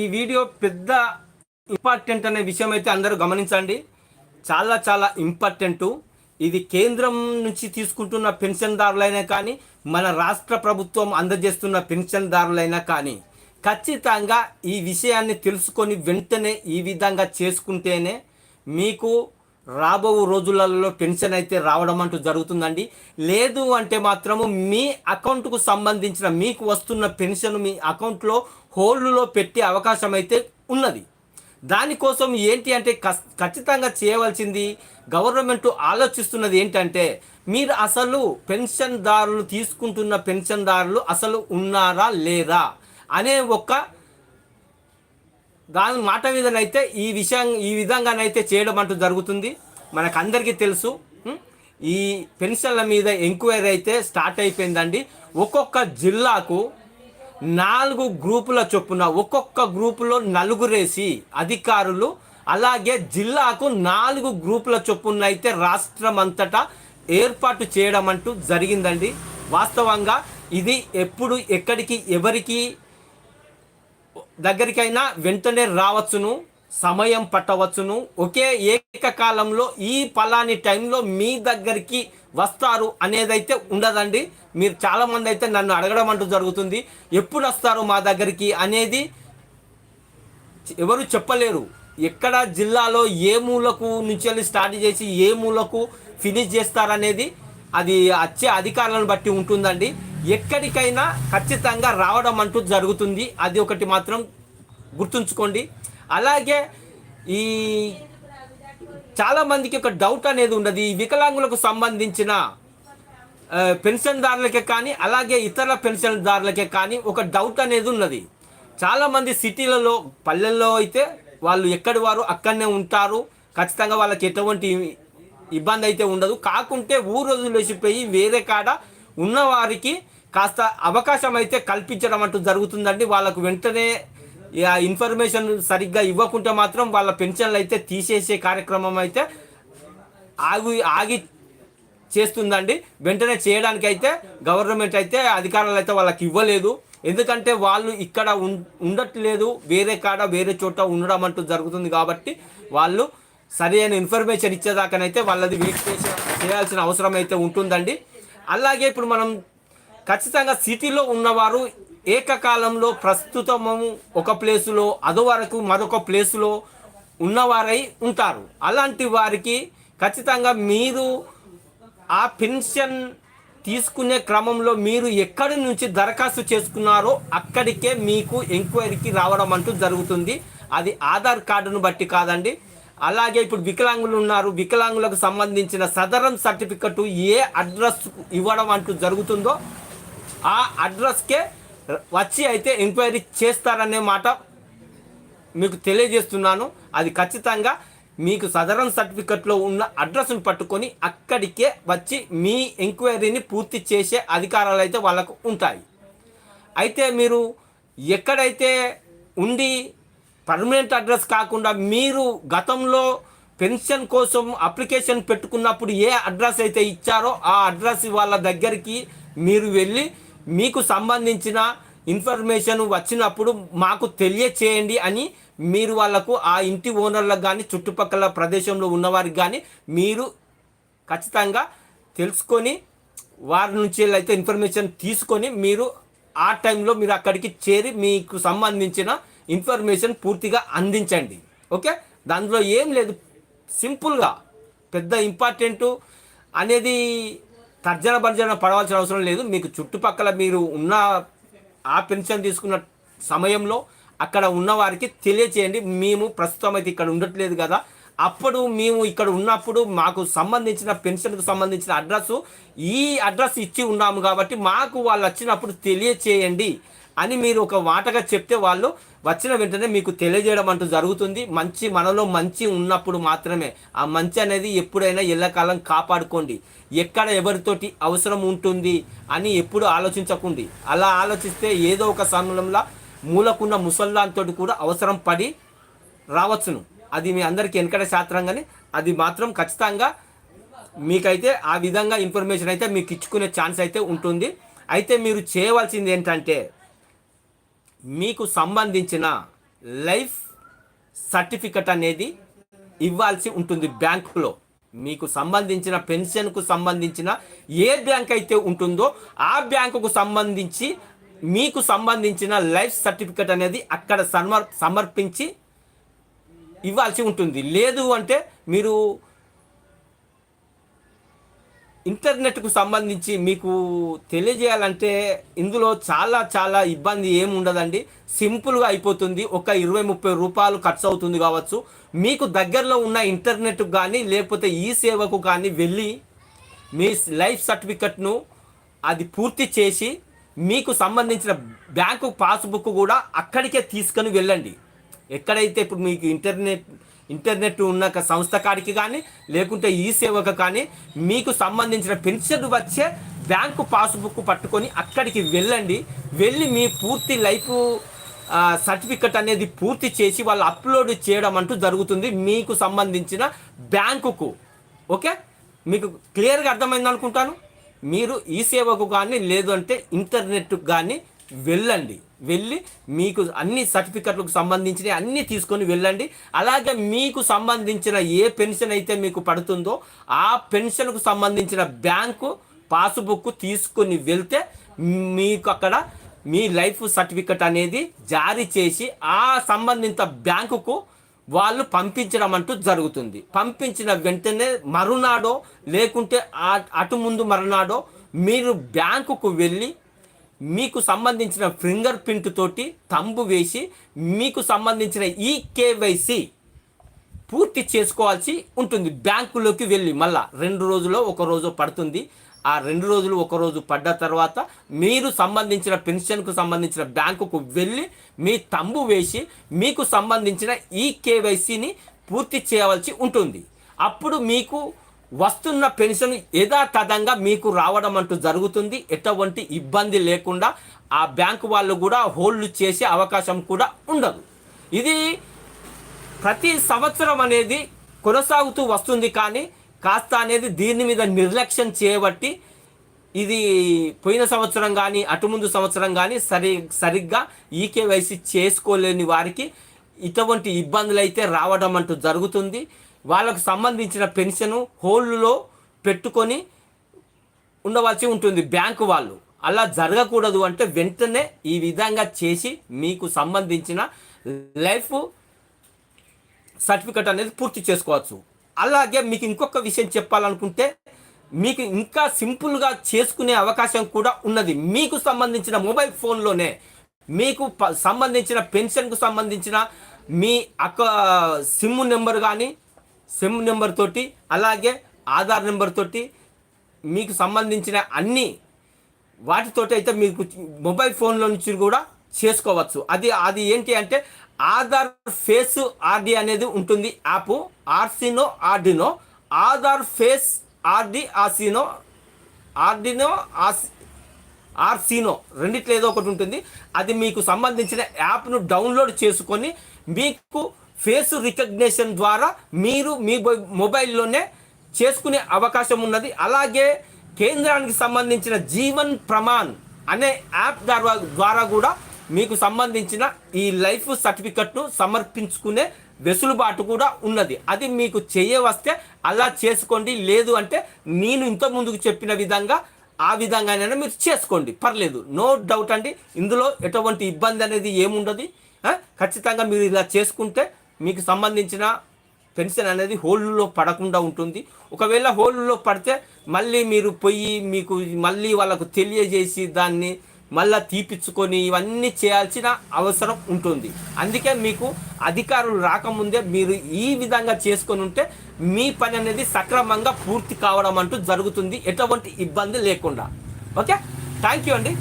ఈ వీడియో పెద్ద ఇంపార్టెంట్ అనే విషయం అయితే అందరూ గమనించండి. చాలా చాలా ఇంపార్టెంట్. ఇది కేంద్రం నుంచి తీసుకుంటున్న పెన్షన్దారులైనా కానీ మన రాష్ట్ర ప్రభుత్వం అందజేస్తున్న పెన్షన్దారులైనా కానీ ఖచ్చితంగా ఈ విషయాన్ని తెలుసుకొని వెంటనే ఈ విధంగా చేసుకుంటేనే మీకు రాబో రోజులలో పెన్షన్ అయితే రావడం అంటూ జరుగుతుందండి. లేదు అంటే మాత్రము మీ అకౌంట్కు సంబంధించిన మీకు వస్తున్న పెన్షన్ మీ అకౌంట్లో హోల్డ్లో పెట్టే అవకాశం అయితే ఉన్నది దానికోసం ఏంటి అంటే ఖచ్చితంగా చేయవలసింది గవర్నమెంట్ ఆలోచిస్తున్నది ఏంటంటే మీరు అసలు పెన్షన్దారులు తీసుకుంటున్న పెన్షన్దారులు అసలు ఉన్నారా లేదా అనే ఒక దాని మాట మీదనైతే ఈ విషయం ఈ విధంగానైతే చేయడం అంటూ జరుగుతుంది. మనకు అందరికీ తెలుసు ఈ పెన్షన్ల మీద ఎంక్వైరీ అయితే స్టార్ట్ అయిపోయిందండి. ఒక్కొక్క జిల్లాకు నాలుగు గ్రూపుల చొప్పున ఒక్కొక్క గ్రూపులో నలుగురేసి అధికారులు అలాగే జిల్లాకు నాలుగు గ్రూపుల చొప్పున అయితే రాష్ట్రం అంతటా ఏర్పాటు చేయడం అంటూ జరిగిందండి. వాస్తవంగా ఇది ఎప్పుడు ఎక్కడికి ఎవరికి దగ్గరికైనా వెంటనే రావచ్చును. సమయం పట్టవచ్చును. ఒకే ఏకకాలంలో ఈ పలాని టైంలో మీ దగ్గరికి వస్తారు అనేదైతే ఉండదండి. మీరు చాలామంది అయితే నన్ను అడగడం అంటూ జరుగుతుంది. ఎప్పుడు వస్తారు మా దగ్గరికి అనేది ఎవరు చెప్పలేరు. ఎక్కడ జిల్లాలో ఏ మూలకు నుంచి వెళ్ళి స్టార్ట్ చేసి ఏ మూలకు ఫినిష్ చేస్తారనేది అది వచ్చే అధికారులను బట్టి ఉంటుందండి. ఎక్కడికైనా ఖచ్చితంగా రావడం అంటూ జరుగుతుంది. అది ఒకటి మాత్రం గుర్తుంచుకోండి. అలాగే ఈ చాలామందికి ఒక డౌట్ అనేది ఉండదు. ఈ వికలాంగులకు సంబంధించిన పెన్షన్దారులకే కానీ అలాగే ఇతర పెన్షన్దారులకే కానీ ఒక డౌట్ అనేది ఉన్నది. చాలామంది సిటీలలో పల్లెల్లో అయితే వాళ్ళు ఎక్కడి వారు అక్కడనే ఉంటారు. ఖచ్చితంగా వాళ్ళకి ఎటువంటి ఇబ్బంది అయితే ఉండదు. కాకుంటే ఊరు వదిలేసిపోయి వేరే కాడ ఉన్నవారికి కాస్త అవకాశం అయితే కల్పించడం అంటూ జరుగుతుందండి. వాళ్ళకు వెంటనే ఆ ఇన్ఫర్మేషన్ సరిగ్గా ఇవ్వకుంటే మాత్రం వాళ్ళ పెన్షన్లు అయితే తీసేసే కార్యక్రమం అయితే ఆగి ఆగి చేస్తుందండి. వెంటనే చేయడానికి అయితే గవర్నమెంట్ అయితే అధికారాలు అయితే వాళ్ళకి ఇవ్వలేదు. ఎందుకంటే వాళ్ళు ఇక్కడ ఉం- ఉండట్లేదు. వేరే కాడ వేరే చోట ఉండడం అంటూ జరుగుతుంది కాబట్టి వాళ్ళు సరి అయిన ఇన్ఫర్మేషన్ ఇచ్చేదాకానైతే వాళ్ళది వెయిట్ చేసి చేయాల్సిన అవసరం అయితే ఉంటుందండి. అలాగే ఇప్పుడు మనం ఖచ్చితంగా సిటీలో ఉన్నవారు ఏకకాలంలో ప్రస్తుతము ఒక ప్లేసులో అదో వరకు మరొక ప్లేసులో ఉన్నవారై ఉంటారు. అలాంటి వారికి ఖచ్చితంగా మీరు ఆ పెన్షన్ తీసుకునే క్రమంలో మీరు ఎక్కడి నుంచి దరఖాస్తు చేసుకున్నారో అక్కడికే మీకు ఎంక్వైరీకి రావడం అంటూ జరుగుతుంది. అది ఆధార్ కార్డును బట్టి కాదండి. అలాగే ఇప్పుడు వికలాంగులు ఉన్నారు. వికలాంగులకు సంబంధించిన సదరం సర్టిఫికెట్ ఏ అడ్రస్ ఇవ్వడం అంటూ జరుగుతుందో ఆ అడ్రస్కే వచ్చి అయితే ఎంక్వైరీ చేస్తారనే మాట మీకు తెలియజేస్తున్నాను. అది ఖచ్చితంగా మీకు సదరన్ సర్టిఫికెట్లో ఉన్న అడ్రస్ను పట్టుకొని అక్కడికే వచ్చి మీ ఎంక్వైరీని పూర్తి చేసే అధికారాలు అయితే వాళ్ళకు ఉంటాయి. అయితే మీరు ఎక్కడైతే ఉండి పర్మనెంట్ అడ్రస్ కాకుండా మీరు గతంలో పెన్షన్ కోసం అప్లికేషన్ పెట్టుకున్నప్పుడు ఏ అడ్రస్ అయితే ఇచ్చారో ఆ అడ్రస్ వాళ్ళ దగ్గరికి మీరు వెళ్ళి మీకు సంబంధించిన ఇన్ఫర్మేషన్ వచ్చినప్పుడు మాకు తెలియచేయండి అని మీరు వాళ్ళకు ఆ ఇంటి ఓనర్లకు కానీ చుట్టుపక్కల ప్రదేశంలో ఉన్నవారికి కానీ మీరు ఖచ్చితంగా తెలుసుకొని వారి నుంచి అయితే ఇన్ఫర్మేషన్ తీసుకొని మీరు ఆ టైంలో మీరు అక్కడికి చేరి మీకు సంబంధించిన ఇన్ఫర్మేషన్ పూర్తిగా అందించండి. ఓకే? దాంట్లో ఏం లేదు. సింపుల్గా పెద్ద ఇంపార్టెంట్ అనేది తర్జన భర్జన పడవలసిన అవసరం లేదు. మీకు చుట్టుపక్కల మీరు ఉన్న ఆ పెన్షన్ తీసుకున్న సమయంలో అక్కడ ఉన్న వారికి తెలియచేయండి. మేము ప్రస్తుతం అయితే ఇక్కడ ఉండట్లేదు కదా. అప్పుడు మేము ఇక్కడ ఉన్నప్పుడు మాకు సంబంధించిన పెన్షన్కు సంబంధించిన అడ్రస్ ఈ అడ్రస్ ఇచ్చి ఉన్నాము కాబట్టి మాకు వాళ్ళు వచ్చినప్పుడు తెలియచేయండి. అని మీరు ఒక మాటగా చెప్తే వాళ్ళు వచ్చిన వెంటనే మీకు తెలియజేయడం అంటూ జరుగుతుంది. మంచి మనలో మంచి ఉన్నప్పుడు మాత్రమే. ఆ మంచి అనేది ఎప్పుడైనా ఎల్లకాలం కాపాడుకోండి. ఎక్కడ ఎవరితోటి అవసరం ఉంటుంది అని ఎప్పుడు ఆలోచించకండి. అలా ఆలోచిస్తే ఏదో ఒక సమయంలో మూలకున్న ముసల్లాంతో కూడా అవసరం పడి రావచ్చును. అది మీ అందరికీ వెనకట శాస్త్రం కానీ అది మాత్రం ఖచ్చితంగా మీకైతే ఆ విధంగా ఇన్ఫర్మేషన్ అయితే మీకు ఇచ్చుకునే ఛాన్స్ అయితే ఉంటుంది. అయితే మీరు చేయవలసింది ఏంటంటే మీకు సంబంధించిన లైఫ్ సర్టిఫికెట్ అనేది ఇవ్వాల్సి ఉంటుంది బ్యాంకులో. మీకు సంబంధించిన పెన్షన్కు సంబంధించిన ఏ బ్యాంక్ అయితే ఉంటుందో ఆ బ్యాంకుకు సంబంధించి మీకు సంబంధించిన లైఫ్ సర్టిఫికెట్ అనేది అక్కడ సమర్ సమర్పించి ఇవ్వాల్సి ఉంటుంది. లేదు అంటే మీరు ఇంటర్నెట్కు సంబంధించి మీకు తెలియజేయాలంటే ఇందులో చాలా చాలా ఇబ్బంది ఏముండదండి. సింపుల్గా అయిపోతుంది. ఒక ఇరవై ముప్పై రూపాయలు ఖర్చు అవుతుంది కావచ్చు. మీకు దగ్గరలో ఉన్న ఇంటర్నెట్కు కానీ లేకపోతే ఈ సేవకు కానీ వెళ్ళి మీ లైఫ్ సర్టిఫికెట్ను అది పూర్తి చేసి మీకు సంబంధించిన బ్యాంకు పాస్బుక్ కూడా అక్కడికే తీసుకొని వెళ్ళండి. ఎక్కడైతే ఇప్పుడు మీకు ఇంటర్నెట్ ఇంటర్నెట్ ఉన్న సంస్థ కాడికి కానీ లేకుంటే ఈ సేవకు కానీ మీకు సంబంధించిన పెన్షన్ వచ్చే బ్యాంకు పాస్బుక్ పట్టుకొని అక్కడికి వెళ్ళండి. వెళ్ళి మీ పూర్తి లైఫ్ సర్టిఫికెట్ అనేది పూర్తి చేసి వాళ్ళు అప్లోడ్ చేయడం అంటూ జరుగుతుంది మీకు సంబంధించిన బ్యాంకుకు. ఓకే? మీకు క్లియర్గా అర్థమైంది అనుకుంటాను? మీరు ఈ సేవకు కానీ లేదంటే ఇంటర్నెట్కు కానీ వెళ్ళండి. వెళ్ళి మీకు అన్ని సర్టిఫికెట్లకు సంబంధించిన అన్ని తీసుకొని వెళ్ళండి. అలాగే మీకు సంబంధించిన ఏ పెన్షన్ అయితే మీకు పడుతుందో ఆ పెన్షన్కు సంబంధించిన బ్యాంకు పాస్బుక్ తీసుకొని వెళ్తే మీకు అక్కడ మీ లైఫ్ సర్టిఫికెట్ అనేది జారీ చేసి ఆ సంబంధిత బ్యాంకుకు వాళ్ళు పంపించడం అంటూ జరుగుతుంది. పంపించిన వెంటనే మరునాడో లేకుంటే అటు ముందు మరునాడో మీరు బ్యాంకుకు వెళ్ళి మీకు సంబంధించిన ఫింగర్ ప్రింట్ తోటి తంబు వేసి మీకు సంబంధించిన ఈ కేవైసీ పూర్తి చేసుకోవాల్సి ఉంటుంది. బ్యాంకులోకి వెళ్ళి మళ్ళా రెండు రోజులో ఒక రోజు పడుతుంది. ఆ రెండు రోజులు ఒక రోజు పడ్డ తర్వాత మీరు సంబంధించిన పెన్షన్కు సంబంధించిన బ్యాంకుకు వెళ్ళి మీ తంబు వేసి మీకు సంబంధించిన ఈ కేవైసీని పూర్తి చేయవలసి ఉంటుంది. అప్పుడు మీకు వస్తున్న పెన్షన్ యథాతథంగా మీకు రావడం అంటూ జరుగుతుంది. ఎటువంటి ఇబ్బంది లేకుండా ఆ బ్యాంకు వాళ్ళు కూడా హోల్డ్ చేసే అవకాశం కూడా ఉండదు. ఇది ప్రతి సంవత్సరం అనేది కొనసాగుతూ వస్తుంది కానీ కాస్త అనేది దీని మీద నిర్లక్ష్యం చేయబట్టి ఇది పోయిన సంవత్సరం కానీ అటు ముందు సంవత్సరం కానీ సరి సరిగ్గా ఈకేవైసీ చేసుకోలేని వారికి ఇటువంటి ఇబ్బందులు అయితే రావడం అంటూ జరుగుతుంది. వాళ్ళకు సంబంధించిన పెన్షన్ హోల్డ్లో పెట్టుకొని ఉండవలసి ఉంటుంది బ్యాంకు వాళ్ళు. అలా జరగకూడదు అంటే వెంటనే ఈ విధంగా చేసి మీకు సంబంధించిన లైఫ్ సర్టిఫికెట్ అనేది పూర్తి చేసుకోవచ్చు. అలాగే మీకు ఇంకొక విషయం చెప్పాలనుకుంటే మీకు ఇంకా సింపుల్గా చేసుకునే అవకాశం కూడా ఉన్నది. మీకు సంబంధించిన మొబైల్ ఫోన్లోనే మీకు ప- సంబంధించిన పెన్షన్కు సంబంధించిన మీ అక్క సిమ్ నెంబర్ కానీ సిమ్ నెంబర్ తోటి అలాగే ఆధార్ నెంబర్ తోటి మీకు సంబంధించిన అన్ని వాటితోటి అయితే మీకు మొబైల్ ఫోన్లో నుంచి కూడా చేసుకోవచ్చు. అది అది ఏంటి అంటే ఆధార్ ఫేస్ ఆర్డి అనేది ఉంటుంది యాప్. ఆర్సినో ఆర్డినో. ఆధార్ ఫేస్ ఆర్డి ఆర్సినో ఆర్డినో ఆర్సీనో రెండిట్లో ఏదో ఒకటి ఉంటుంది. అది మీకు సంబంధించిన యాప్ను డౌన్లోడ్ చేసుకొని మీకు ఫేస్ రికగ్నేషన్ ద్వారా మీరు మీ మొబైల్లోనే చేసుకునే అవకాశం ఉన్నది. అలాగే కేంద్రానికి సంబంధించిన జీవన్ ప్రమాణ్ అనే యాప్ ద్వారా ద్వారా కూడా మీకు సంబంధించిన ఈ లైఫ్ సర్టిఫికెట్ను సమర్పించుకునే వెసులుబాటు కూడా ఉన్నది. అది మీకు చేయవస్తే అలా చేసుకోండి. లేదు అంటే నేను ఇంత ముందుకు చెప్పిన విధంగా ఆ విధంగానైనా మీరు చేసుకోండి. పర్లేదు. నో డౌట్ అండి. ఇందులో ఎటువంటి ఇబ్బంది అనేది ఏముండదు. ఖచ్చితంగా మీరు ఇలా చేసుకుంటే మీకు సంబంధించిన పెన్షన్ అనేది హోల్లో పడకుండా ఉంటుంది. ఒకవేళ హోల్లో పడితే మళ్ళీ మీరు పోయి మీకు మళ్ళీ వాళ్ళకు తెలియజేసి దాన్ని మళ్ళీ తీపిచ్చుకొని ఇవన్నీ చేయాల్సిన అవసరం ఉంటుంది. అందుకే మీకు అధికారులు రాకముందే మీరు ఈ విధంగా చేసుకొని ఉంటే మీ పని అనేది సక్రమంగా పూర్తి కావడం అంటూ జరుగుతుంది. ఎటువంటి ఇబ్బంది లేకుండా. ఓకే? థ్యాంక్ యూ అండి.